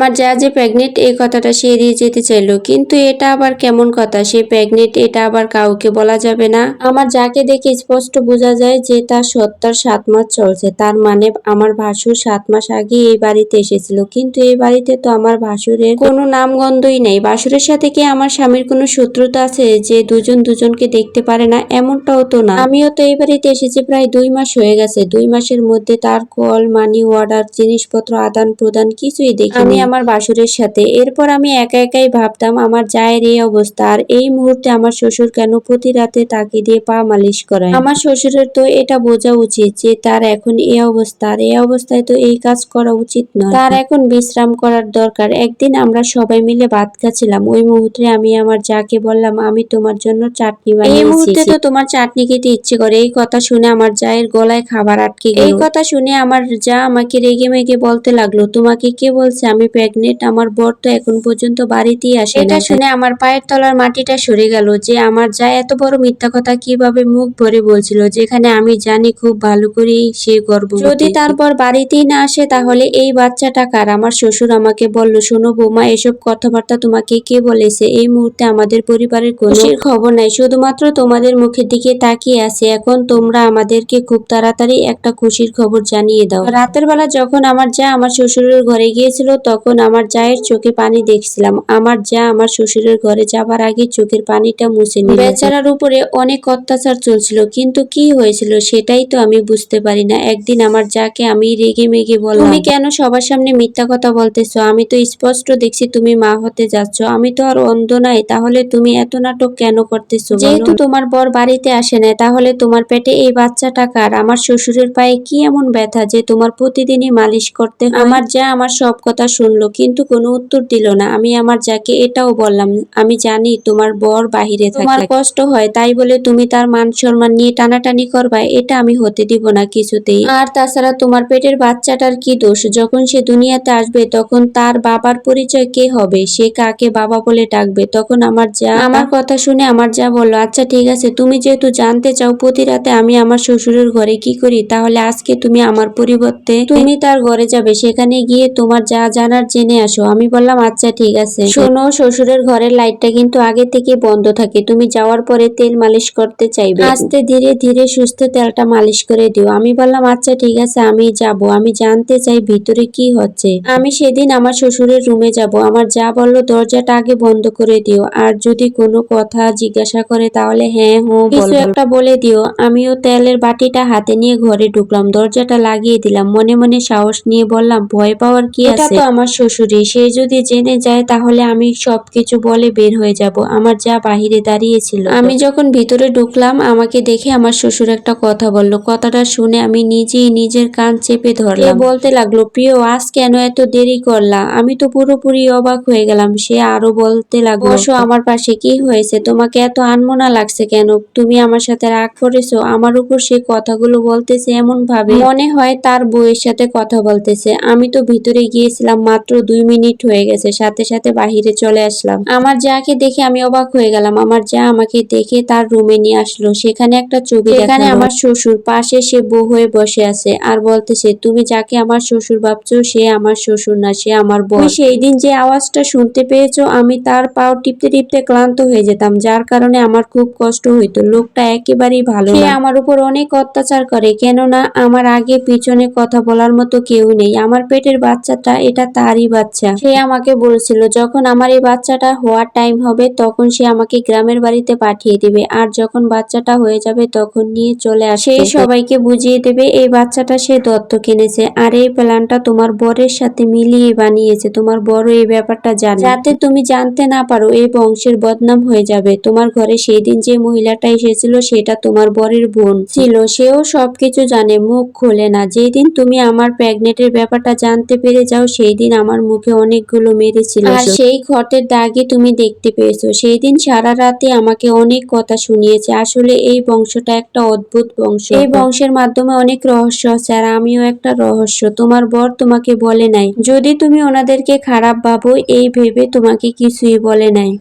আমার যা যে প্রেগনেন্ট, এই কথাটা সে এড়িয়ে যেতে চাইলো। কিন্তু এটা আবার কেমন কথা? সে প্রেগনেন্ট, এটা আবার কাউকে বলা যাবে না। আমার যাকে দেখে স্পষ্ট বোঝা যায় যে তার সত্তর সাত মাস চলছে। তার মানে আমার ভাসুর সাত মাস আগে এই বাড়িতে এসেছিল। কিন্তু এই বাড়িতে তো আমার ভাসুরের কোনো নামগন্ধই নেই। ভাসুরের সাথে কি আমার স্বামীর কোনো শত্রুতা আছে যে দুজন দুজনকে দেখতে পারে না? এমনটাও তো না। আমিও তো এই বাড়িতে এসেছি প্রায় দুই মাস হয়ে গেছে। দুই মাসের মধ্যে তার কল, মানি, অর্ডার, জিনিসপত্র আদান প্রদান কিছুই দেখি আমার বাসুরের সাথে। এরপর আমি একা একাই ভাবতাম আমার জায়ের এই অবস্থা। আর এই মুহূর্তে আমার শ্বশুর কেন প্রতি রাতে তাকে দিয়ে পা মালিশ করায়? আমার শ্বশুরের তো এটা বোঝা উচিত যে তার এখন এই অবস্থা। আর এই অবস্থায় তো এই কাজ করা উচিত নয়। তার এখন বিশ্রাম করার দরকার। একদিন আমরা সবাই মিলে ভাত খাচ্ছিলাম। ওই মুহূর্তে আমি আমার যাকে বললাম আমি তোমার জন্য চাটনি বানিয়েছি এই মুহূর্তে তো তোমার চাটনি খেতে ইচ্ছে করে। এই কথা শুনে আমার জায়ের গলায় খাবার আটকে গেল। এই কথা শুনে আমার যা আমাকে রেগে মেগে বলতে লাগল তোমাকে কে বলছে? আমি প্রেগনেন্ট আমার বর তো এখন পর্যন্ত বাড়িতেই আসে এটা শুনে আমার পায়ের তলার মাটিটা সরে গেল যে আমার যা এত বড় মিথ্যা কথা কীভাবে মুখ ভরে বলছিল যেখানে আমি জানি খুব ভালো করেই সে গর্ব যদি তারপর বাড়িতেই না আসে তাহলে এই বাচ্চাটা কার? আমার শ্বশুর আমাকে বলল শোনো বৌমা এসব কথাবার্তা তোমাকে কে বলেছে? এই মুহূর্তে আমাদের পরিবারের কোনো খুশির খবর নাই শুধুমাত্র তোমাদের মুখের দিকে তাকিয়ে আছে। এখন তোমরা আমাদেরকে খুব তাড়াতাড়ি একটা খুশির খবর জানিয়ে দাও। রাতের বেলা যখন আমার যা আমার শ্বশুরের ঘরে গিয়েছিল তখন আমার জায়ের চোখে পানি দেখছিলাম, আমার যা আমার শ্বশুরের ঘরে যাবার আগে চোখের পানিটা মুছে নিল বেচারার উপরে অনেক অত্যাচার চলছিল, কিন্তু কি হয়েছিল সেটাই তো আমি বুঝতে পারি না। একদিন আমার যাকে আমি রেগে মেগে বললাম, তুমি কেন সবার সামনে মিথ্যা কথা বলতেছো? আমি তো স্পষ্ট দেখছি তুমি মা হতে যাচ্ছ। আমি তো আর অন্ধ নাই, তাহলে তুমি এত নাটক কেন করতেছো যেহেতু তোমার বর বাড়িতে আসে না তাহলে তোমার পেটে এই বাচ্চাটা কার? আমার শ্বশুরের পায়ে কি এমন ব্যথা যে তোমার প্রতিদিনই মালিশ করতে আমার যা আমার সব কথা শুনলো। কিন্তু কোনো উত্তর দিল না। আমি আমার যাকে এটাও বললাম আমি জানি তোমার বর বাহিরে থাকে তোমার কষ্ট হয় তাই বলে তুমি তার মান সম্মান নিয়ে টানাটানি করবা এটা আমি হতে দিব না কিছুতেই। আর তাছাড়া তোমার পেটের বাচ্চাটার কি দোষ? যখন সে দুনিয়াতে আসবে তখন তার বাবার পরিচয় কে হবে? সে কাকে বাবা বলে ডাকবে? তখন আমার যা আমার কথা শুনে আমার যা বলল আচ্ছা ঠিক আছে তুমি যেহেতু জানতে চাও প্রতি রাতে আমি আমার শ্বশুরের ঘরে কি করি তাহলে আজকে তুমি আমার পরিবর্তে তুমি তার ঘরে যাবে। সেখানে গিয়ে তোমার যা জানার জেনে আসো। আমি বললাম আচ্ছা ঠিক আছে। শোনো শ্বশুরের ঘরের লাইটটা কিন্তু আগে থেকে বন্ধ থাকে। তুমি যাওয়ার পরে তেল মালিশ করতে চাইবে। আস্তে ধীরে ধীরে সুস্থ তেলটা মালিশ করে দিও। আমি বললাম আচ্ছা ঠিক আছে আমি যাব। আমি জানতে চাই ভিতরে কি হচ্ছে। আমি সেদিন আমার শ্বশুরের রুমে যাব। আমার যা বলল দরজাটা আগে বন্ধ করে দিও। আর যদি কোনো কথা জিজ্ঞাসা করে তাহলে হ্যাঁ হ্যাঁ কিছু একটা বলে দিও। আমিও তেলের বাটিটা হাতে নিয়ে ঘরে ঢুকলাম। দরজাটা লাগিয়ে দিলাম। মনে মনে সাহস নিয়ে বললাম ভয় পাওয়ার কি আছে? তো আমার শ্বশুরই সে যদি জেনে যায় তাহলে আমি সবকিছু বলে বের হয়ে যাব। আমার যা বাহিরে দাঁড়িয়েছিল। আমি যখন ভিতরে ঢুকলাম, আমাকে দেখে আমার শ্বশুর একটা কথা বলল। কথাটা শুনে আমি নিজেই নিজের কান চেপে ধরলাম। বলতে লাগল, প্রিয়, আজ কেন এত দেরি করলা? আমি তো পুরোপুরি অবাক হয়ে গেলাম। সে আরও বলতে লাগল বসো আমার পাশে কি হয়েছে? তোমাকে এত আনমনা লাগছে কেন? তুমি আমার সাথে রাগ করেছ? আমার উপর সে কথাগুলো বলতেছে এমন ভাবে মনে হয় তার বউয়ের সাথে কথা বলতেছে। আমি তো ভিতরে গিয়েছিলাম মাত্র দুই মিনিট হয়ে গেছে সাথে সাথে বাহিরে চলে আসলাম। আমার যাকে দেখে আমি অবাক হয়ে গেলাম। আমার যা আমাকে দেখে তার রুমে নিয়ে আসলো। সেখানে একটা ছবি এখানে আমার শ্বশুর পাশে সে বউ হয়ে বসে আছে আর বলতেছে তুমি যাকে আমার শ্বশুর ভাবছ সে আমার শ্বশুর না সে আমার বউ সেই দিন যে আওয়াজটা শুনতে পেয়েছ আমি তার পাও টিপতে টিপতে ক্লান্ত হয়ে যেতাম যার কারণে আমার খুব কষ্ট হইতো। লোকটা একেবারেই ভালো সে আমার উপর অনেক অত্যাচার করে কেননা আমার আগে পিছনে কথা বলার মতো কেউ নেই। আমার পেটের বাচ্চাটা এটা তারই বাচ্চা। সে আমাকে বলছিল, যখন আমার এই বাচ্চাটা হওয়ার টাইম হবে, তখন সে আমাকে গ্রামের বাড়িতে পাঠিয়ে দিবে। আর যখন বাচ্চাটা হয়ে যাবে, তখন নিয়ে চলে আসে সবাইকে বুঝিয়ে দেবে, এই বাচ্চাটা সে দত্ত কিনেছে আর এই প্ল্যানটা তোমার বরের সাথে মিলিয়ে বানিয়েছে। তোমার বড় এই ব্যাপারটা জানে। যাতে তুমি জানতে না পারো, এই বংশের বদনাম হয়ে যাবে। তোমার ঘরে সেই দিন যে মহিলাটা এসেছিল, সেটা তোমার বরের বোন ছিল। সেও সবকিছু জানে, মুখ খোলে না। যেই দিন তুমি আমার প্রেগনেন্টের ব্যাপারটা জানতে পেরে যাও সেই দিন আমার মুখে অনেকগুলো মেরেছিল আর সেই ক্ষতের দাগে তুমি দেখতে পেয়েছ। সেই দিন সারা রাতে আমাকে অনেক কথা শুনিয়েছে। আসলে এই বংশটা একটা অদ্ভুত বংশ। এই বংশের মাধ্যমে অনেক রহস্য আছে আর আমিও একটা রহস্য। তোমার বর তোমাকে বলে নাই। যদি তুমি ওনাদেরকে খারাপ ভাবো এই ভেবে তোমাকে কিছুই বলে নাই।